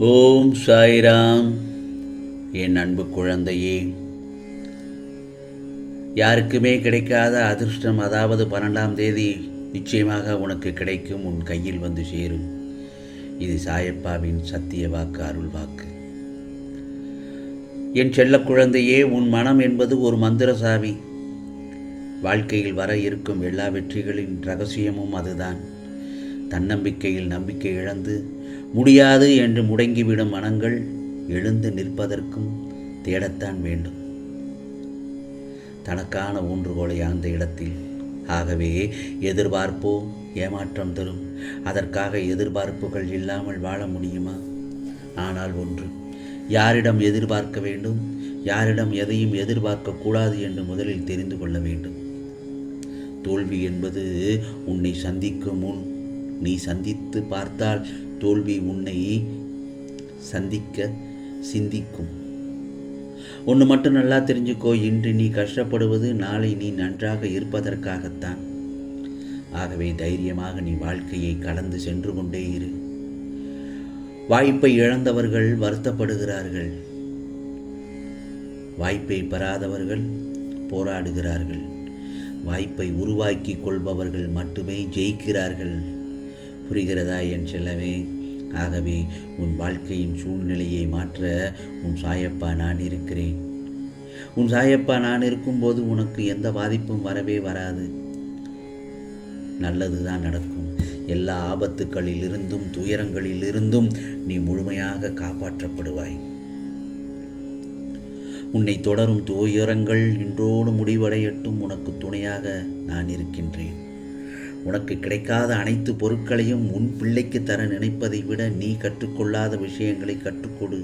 ஓம் சாய்ராம். என் அன்பு குழந்தையே யாருக்குமே கிடைக்காத அதிர்ஷ்டம் அதாவது பன்னெண்டாம் தேதி நிச்சயமாக உனக்கு கிடைக்கும் உன் கையில் வந்து சேரும். இது சாயப்பாவின் சத்திய வாக்கு அருள் வாக்கு. என் செல்ல குழந்தையே உன் மனம் என்பது ஒரு மந்திர சாவி. வாழ்க்கையில் வர இருக்கும் எல்லா வெற்றிகளின் ரகசியமும் அதுதான். தன்னம்பிக்கையில் நம்பிக்கை இழந்து முடியாது என்று முடங்கிவிடும் மனங்கள் எழுந்து நிற்பதற்கும் தேடத்தான் வேண்டும். தனக்கான ஊன்றுகோலை அந்த இடத்தில் ஆகவே எதிர்பார்ப்போ ஏமாற்றம் தரும். அதற்காக எதிர்பார்ப்புகள் இல்லாமல் வாழ முடியுமா? ஆனால் ஒன்று யாரிடம் எதிர்பார்க்க வேண்டும் யாரிடம் எதையும் எதிர்பார்க்க கூடாது என்று முதலில் தெரிந்து கொள்ள வேண்டும். தோல்வி என்பது உன்னை சந்திக்கும் முன் நீ சந்தித்து பார்த்தால் தோல்வி உன்னை சந்திக்க சிந்திக்கும். ஒன்று மட்டும் நல்லா தெரிஞ்சுக்கோ இன்று நீ கஷ்டப்படுவது நாளை நீ நன்றாக இருப்பதற்காகத்தான். ஆகவே தைரியமாக நீ வாழ்க்கையை கடந்து சென்று கொண்டே இரு. வாய்ப்பை இழந்தவர்கள் வருத்தப்படுகிறார்கள். வாய்ப்பை பெறாதவர்கள் போராடுகிறார்கள். வாய்ப்பை உருவாக்கி கொள்பவர்கள் மட்டுமே ஜெயிக்கிறார்கள். புரிகிறதா என் செல்லவே ஆகவே உன் வாழ்க்கையின் சூழ்நிலையை மாற்ற உன் சாயப்பா நான் இருக்கிறேன். உன் சாயப்பா நான் இருக்கும்போது உனக்கு எந்த பாதிப்பும் வரவே வராது. நல்லது தான் நடக்கும். எல்லா ஆபத்துக்களிலிருந்தும் துயரங்களிலிருந்தும் நீ முழுமையாக காப்பாற்றப்படுவாய். உன்னை தொடரும் துயரங்கள் இன்றோடு முடிவடையட்டும். உனக்கு துணையாக நான் இருக்கின்றேன். உனக்கு கிடைக்காத அனைத்து பொருட்களையும் உன் பிள்ளைக்கு தர நினைப்பதை விட நீ கற்றுக்கொள்ளாத விஷயங்களை கற்றுக்கொடு.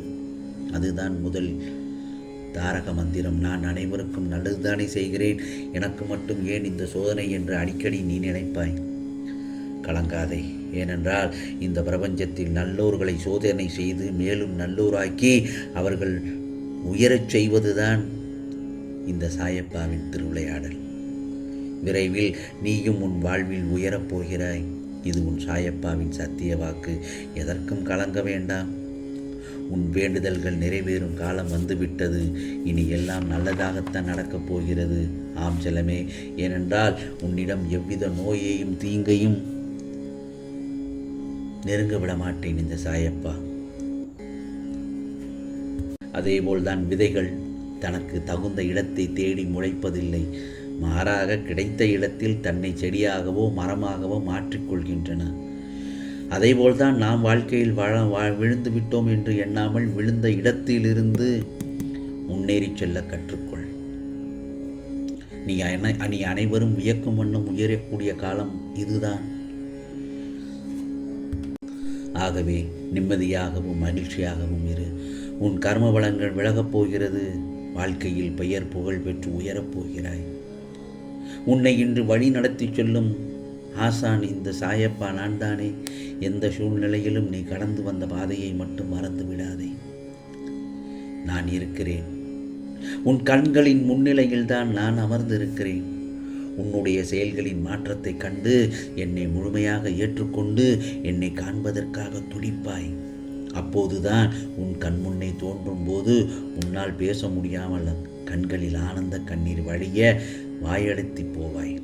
அதுதான் முதல் தாரக மந்திரம். நான் அனைவருக்கும் நல்லதுதானே செய்கிறேன். எனக்கு மட்டும் ஏன் இந்த சோதனை என்று அடிக்கடி நீ நினைப்பாய்? கலங்காதே. ஏனென்றால் இந்த பிரபஞ்சத்தில் நல்லோர்களை சோதனை செய்து மேலும் நல்லோராக்கி அவர்கள் உயரச் செய்வதுதான் இந்த சாயப்பாவின் திருவிளையாடல். விரைவில் நீயும் உன் வாழ்வில் உயரப் போகிறாய். இது உன் சாயப்பாவின் சத்திய வாக்கு. எதற்கும் கலங்க வேண்டாம். உன் வேண்டுதல்கள் நிறைவேறும் காலம் வந்துவிட்டது. இனி எல்லாம் நல்லதாகத்தான் நடக்கப் போகிறது. ஆம் செல்லமே ஏனென்றால் உன்னிடம் எவ்வித நோயையும் தீங்கையும் நெருங்க விட மாட்டேன் இந்த சாயப்பா. அதேபோல்தான் விதைகள் தனக்கு தகுந்த இடத்தை தேடி முளைப்பதில்லை. மாறாக கிடைத்த இடத்தில் தன்னை செடியாகவோ மரமாகவோ மாற்றிக்கொள்கின்றன அதேபோல்தான் நாம் வாழ்க்கையில் வாழ வா விழுந்து விட்டோம் என்று எண்ணாமல் விழுந்த இடத்திலிருந்து முன்னேறி செல்ல கற்றுக்கொள். நீ அனை நீ அனைவரும் வியக்கும் வண்ணம் உயரக்கூடிய காலம் இதுதான். ஆகவே நிம்மதியாகவும் மகிழ்ச்சியாகவும் இரு. உன் கர்ம வளங்கள் விலகப் போகிறது. வாழ்க்கையில் பெயர் புகழ் பெற்று உயரப் போகிறாய். உன்னை இன்று வழி நடத்தி சொல்லும் ஆசான் இந்த சாயப்பா நான் தானே எந்த சூழ்நிலையிலும் நீ கடந்து வந்த பாதையை மட்டும் மறந்து விடாதே. நான் இருக்கிறேன். உன் கண்களின் முன்னிலையில் தான் நான் அமர்ந்திருக்கிறேன். உன்னுடைய செயல்களின் மாற்றத்தை கண்டு என்னை முழுமையாக ஏற்றுக்கொண்டு என்னை காண்பதற்காக துடிப்பாய். அப்போதுதான் உன் கண் முன்னே தோன்றும் போது உன்னால் பேச முடியாமல் கண்களில் ஆனந்த கண்ணீர் வழிய வாயடைத்து போவாய்.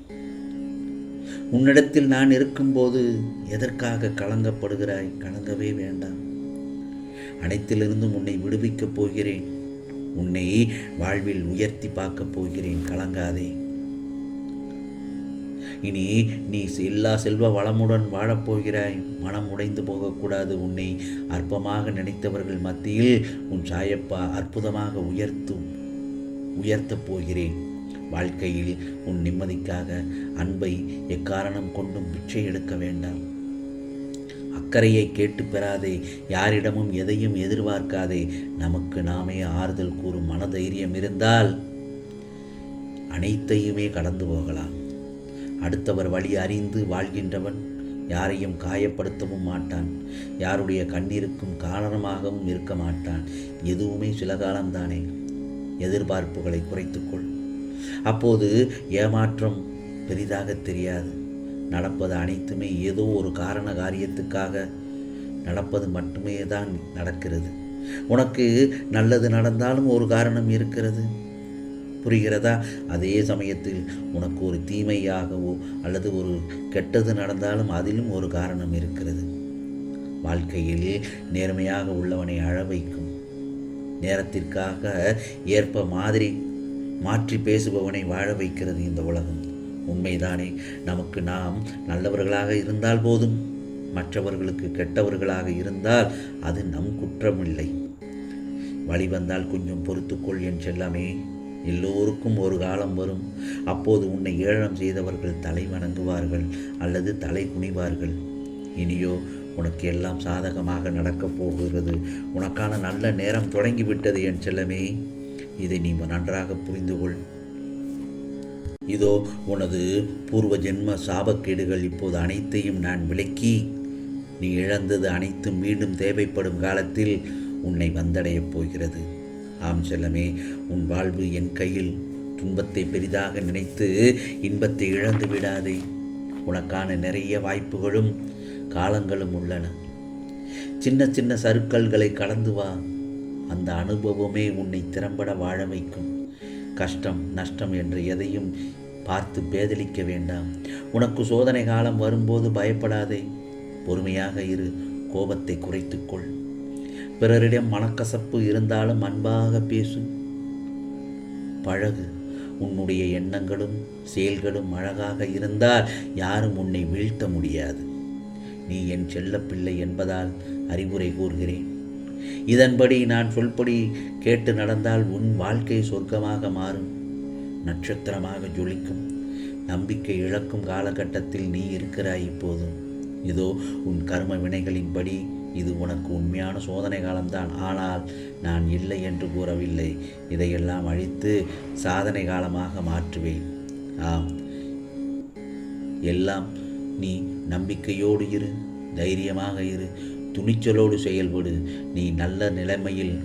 உன்னிடத்தில் நான் இருக்கும்போது எதற்காக கலங்கப்படுகிறாய்? கலங்கவே வேண்டாம். அனைத்திலிருந்தும் உன்னை விடுவிக்கப் போகிறேன். உன்னை வாழ்வில் உயர்த்தி பார்க்கப் போகிறேன். கலங்காதே. இனி நீ எல்லா செல்வ வளமுடன் வாழப்போகிறாய் மனம் உடைந்து போகக்கூடாது. உன்னை அற்பமாக நினைத்தவர்கள் மத்தியில் உன் சாயப்பா அற்புதமாக உயர்த்தும் உயர்த்தப் போகிறேன். வாழ்க்கையில் உன் நிம்மதிக்காக அன்பை எக்காரணம் கொண்டும் பிச்சை எடுக்க வேண்டாம். அக்கறையை கேட்டு பெறாதே யாரிடமும் எதையும் எதிர்பார்க்காதே நமக்கு நாமே ஆறுதல் கூறும் மனதைரியம் இருந்தால் அனைத்தையுமே கடந்து போகலாம். அடுத்தவர் வழி அறிந்து வாழ்கின்றவன் யாரையும் காயப்படுத்தவும் மாட்டான். யாருடைய கண்ணீருக்கும் காரணமாகவும் இருக்க மாட்டான். எதுவுமே சில காலம்தானே. எதிர்பார்ப்புகளை குறைத்துக்கொள். அப்போது ஏமாற்றம் பெரிதாக தெரியாது. நடப்பது அனைத்துமே ஏதோ ஒரு காரண காரியத்துக்காக நடப்பது மட்டுமே தான் நடக்கிறது. உனக்கு நல்லது நடந்தாலும் ஒரு காரணம் இருக்கிறது. புரிகிறதா? அதே சமயத்தில் உனக்கு ஒரு தீமையாகவோ அல்லது ஒரு கெட்டது நடந்தாலும் அதிலும் ஒரு காரணம் இருக்கிறது. வாழ்க்கையில் நேர்மையாக உள்ளவனை அழ வைக்கும். நேரத்திற்காக ஏற்ப மாதிரி மாற்றி பேசுபவனை வாழ வைக்கிறது இந்த உலகம். உண்மைதானே நமக்கு நாம் நல்லவர்களாக இருந்தால் போதும். மற்றவர்களுக்கு கெட்டவர்களாக இருந்தால் அது நம் குற்றமில்லை. வழி வந்தால் கொஞ்சம் பொறுத்துக்கொள் என் செல்லமே. எல்லோருக்கும் ஒரு காலம் வரும். அப்போது உன்னை ஏழனம் செய்தவர்கள் தலை வணங்குவார்கள் அல்லது தலை குனிவார்கள். இனியோ உனக்கு எல்லாம் சாதகமாக நடக்கப் போகிறது. உனக்கான நல்ல நேரம் தொடங்கிவிட்டது என் செல்லமே. இதை நீ நன்றாக புரிந்து கொள் இதோ உனது பூர்வ ஜென்ம சாபக்கேடுகள் இப்போது அனைத்தையும் நான் விளக்கி நீ இழந்தது அனைத்தும் மீண்டும் தேவைப்படும் காலத்தில் உன்னை வந்தடையப் போகிறது. ஆம் செல்லமே உன் வாழ்வு என் கையில் துன்பத்தை பெரிதாக நினைத்து இன்பத்தை இழந்து விடாதே. உனக்கான நிறைய வாய்ப்புகளும் காலங்களும் உள்ளன. சின்ன சின்ன சருக்கல்களை கடந்து வா. அந்த அனுபவமே உன்னை திறம்பட வாழ வைக்கும். கஷ்டம் நஷ்டம் என்று எதையும் பார்த்து பேதலிக்க வேண்டாம். உனக்கு சோதனை காலம் வரும்போது பயப்படாதே. பொறுமையாக இரு கோபத்தை குறைத்துக்கொள் பிறரிடம் மனக்கசப்பு இருந்தாலும் அன்பாக பேசு. பழகு உன்னுடைய எண்ணங்களும் செயல்களும் அழகாக இருந்தால் யாரும் உன்னை வீழ்த்த முடியாது. நீ என் செல்லப்பிள்ளை என்பதால் அறிவுரை கூறுகிறேன். இதன்படி நான் சொல்படி கேட்டு நடந்தால் உன் வாழ்க்கை சொர்க்கமாக மாறும். நட்சத்திரமாக ஜொலிக்கும். நம்பிக்கை இழக்கும் காலகட்டத்தில் நீ இருக்கிறாய் இப்போதும் இதோ உன் கர்ம வினைகளின்படி இது உனக்கு உண்மையான சோதனை காலம்தான். ஆனால் நான் இல்லை என்று கூறவில்லை. இதையெல்லாம் அழித்து சாதனை காலமாக மாற்றுவேன். ஆம். எல்லாம் நீ நம்பிக்கையோடு இரு தைரியமாக இரு. துணிச்சலோடு செயல்படு. நீ நல்ல நிலைமையில்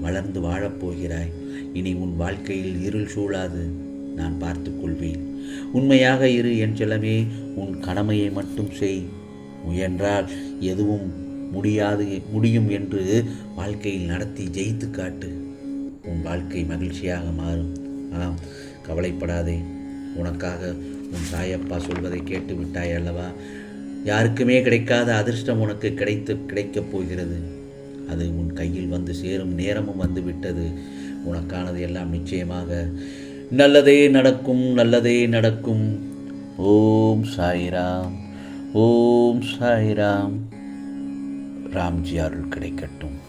வளர்ந்து வாழப்போகிறாய் இனி உன் வாழ்க்கையில் இருள் சூழாது நான் பார்த்து கொள்வேன். உண்மையாக இரு என் செல்லமே உன் கடமையை மட்டும் செய். முயன்றால் எதுவும் முடியாது முடியும் என்று வாழ்க்கையில் நடத்தி ஜெயித்து காட்டு. உன் வாழ்க்கை மகிழ்ச்சியாக மாறும். ஆம் கவலைப்படாதே. உனக்காக உன் தாயப்பா சொல்வதை கேட்டு விட்டாய் அல்லவா? யாருக்குமே கிடைக்காத அதிர்ஷ்டம் உனக்கு கிடைத்து கிடைக்கப் போகிறது. அது உன் கையில் வந்து சேரும் நேரமும் வந்து விட்டது. உனக்கானது எல்லாம் நிச்சயமாக நல்லதே நடக்கும் நல்லதே நடக்கும். ஓம் சாய்ராம் ஓம் சாய்ராம். ராம்ஜி அருள் கிடைக்கட்டும்.